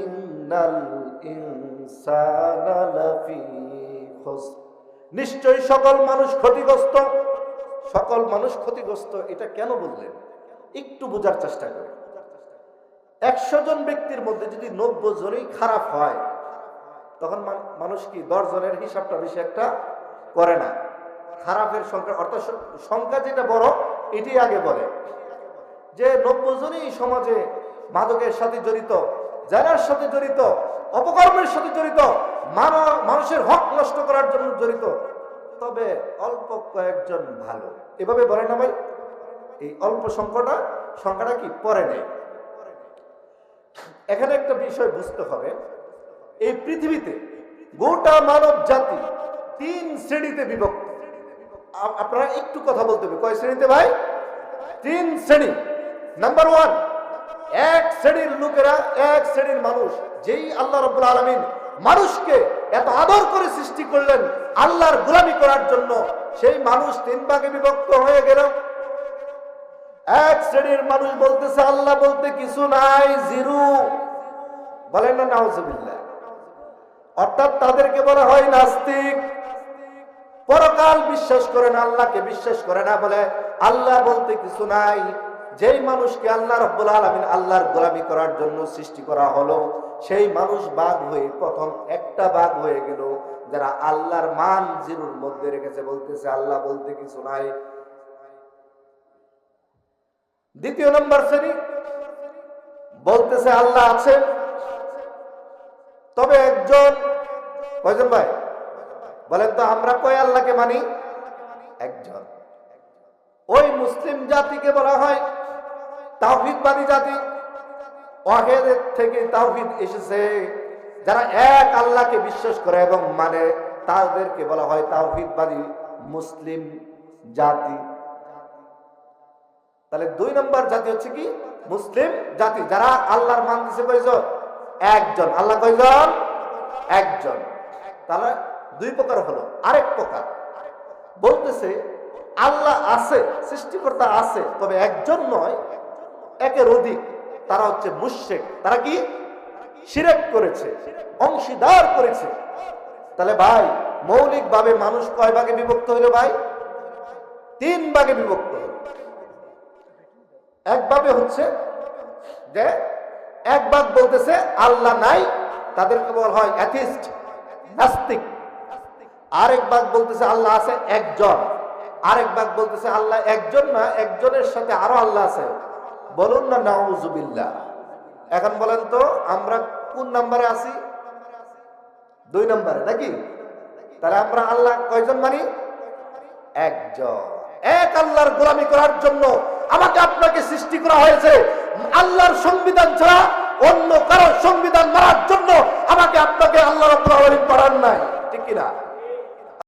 ইন্নাল নিশ্চয়ই সকল মানুষ ক্ষতিগ্রস্ত। সকল মানুষ ক্ষতিগ্রস্ত, এটা কেন বললেন? একটু বোঝার চেষ্টা করে। একশো জন ব্যক্তির মধ্যে যদি নব্বই জনই খারাপ হয়, তখন মানুষ কি দশ জনের হিসাবটা বেশি একটা করে না? খারাপের সংখ্যা, অর্থাৎ সংখ্যা যেটা বড় এটি আগে বলে। যে নব্বই জনই সমাজে মাদকের সাথে জড়িত জানার সাথে জড়িত, অপকর্মের সাথে জড়িত মানুষের হক নষ্ট করার জন্য জড়িত, তবে অল্প কয়েকজন ভালো। এভাবে বলে না ভাই, এই অল্প সংখ্যাটা সংখ্যাটা কি পরে নেই? এখানে একটা বিষয় বুঝতে হবে, এই পৃথিবীতে গোটা মানব জাতি তিন শ্রেণীতে বিভক্ত। আপনারা একটু কথা বলতে হবে। কয় শ্রেণীতে ভাই? তিন শ্রেণি। নাম্বার ওয়ান এক শ্রেণির লোকেরা, এক শ্রেণির মানুষ, যেই আল্লাহ রব্বুল আলমিন মানুষকে এত আদর করে সৃষ্টি করলেন আল্লাহর গোলামি করার জন্য, সেই মানুষ তিন ভাগে বিভক্ত হয়ে গেল। এক শ্রেণির মানুষ বলতেছে, আল্লাহ বলতে কিছু নাই, জিরু। বলেন না, নাউজুবিল্লাহ। অর্থাৎ তাদেরকে বলা হয় নাস্তিক। পরকাল বিশ্বাস করে না, আল্লাহকে বিশ্বাস করে না বলে, আল্লাহ বলতে কিছু নাই। যেই মানুষকে আল্লাহ রব্বুল আলমিন আল্লাহর গোলামি করার জন্য সৃষ্টি করা হলো, সেই মানুষ বাঘ হয়ে প্রথম একটা বাঘ হয়ে গেল, যারা আল্লাহর মান জিরুর মধ্যে রেখেছে বলতেছে, আল্লাহ বলতে কিছু নাই। দ্বিতীয় নম্বর শ্রেণি বলতেছে, আল্লাহ আছে। তবে একজন, কয়জন ভাই? বলেন তো, আমরা কয় আল্লাহকে মানি? একজন। ওই মুসলিম জাতিকে বলা হয় তাওহিদবাদী জাতি। ওয়াহেদের থেকে তাওহিদ এসেছে। যারা এক আল্লাহকে বিশ্বাস করে এবং মানে তাদেরকে বলা হয় তাওহিদবাদী মুসলিম জাতি। তাহলে দুই নম্বর জাতি হচ্ছে কি? মুসলিম জাতি। যারা আল্লাহর মান দিছে কয়জন? একজন। আল্লাহ কয়জন? একজন। তাহলে দুই প্রকার হলো। আরেক প্রকার। বলতেছে, আল্লাহ আছে, সৃষ্টিকর্তা আছে, তবে একজন নয় একের অধিক, তারা হচ্ছে মুশেক তারা কি? শিরেক করেছে, অংশীদার করেছে। তাহলে ভাই, মৌলিকভাবে মানুষ কয় ভাগে বিভক্ত হইল ভাই? তিন ভাগে বিভক্ত হলো। একভাবে হচ্ছে যে এক ভাগ বলতেছে, আল্লাহ নাই, তাদেরকে বলা হয় অ্যাথিস্ট নাস্তিক। আরেক ভাগ বলতেছে, আল্লাহ আছে একজন। আরেক ভাগ বলতেছে, আল্লাহ একজন না, একজনের সাথে আরও আল্লাহ আছে। বলুন না নাউজুবিল্লাহ এখন বলেন তো, আমরা কোন নাম্বারে আছি? দুই নম্বরে, নাকি? তাহলে আমরা আল্লাহ কয়জন মানি? একজন। এক আল্লাহর গোলামি করার জন্য আমাকে আপনাকে সৃষ্টি করা হয়েছে। আল্লাহর সংবিধান ছাড়া অন্য কারোর সংবিধান মারার জন্য আমাকে আপনাকে আল্লাহ রব্বুল পাঠান নাই। ঠিক কিনা?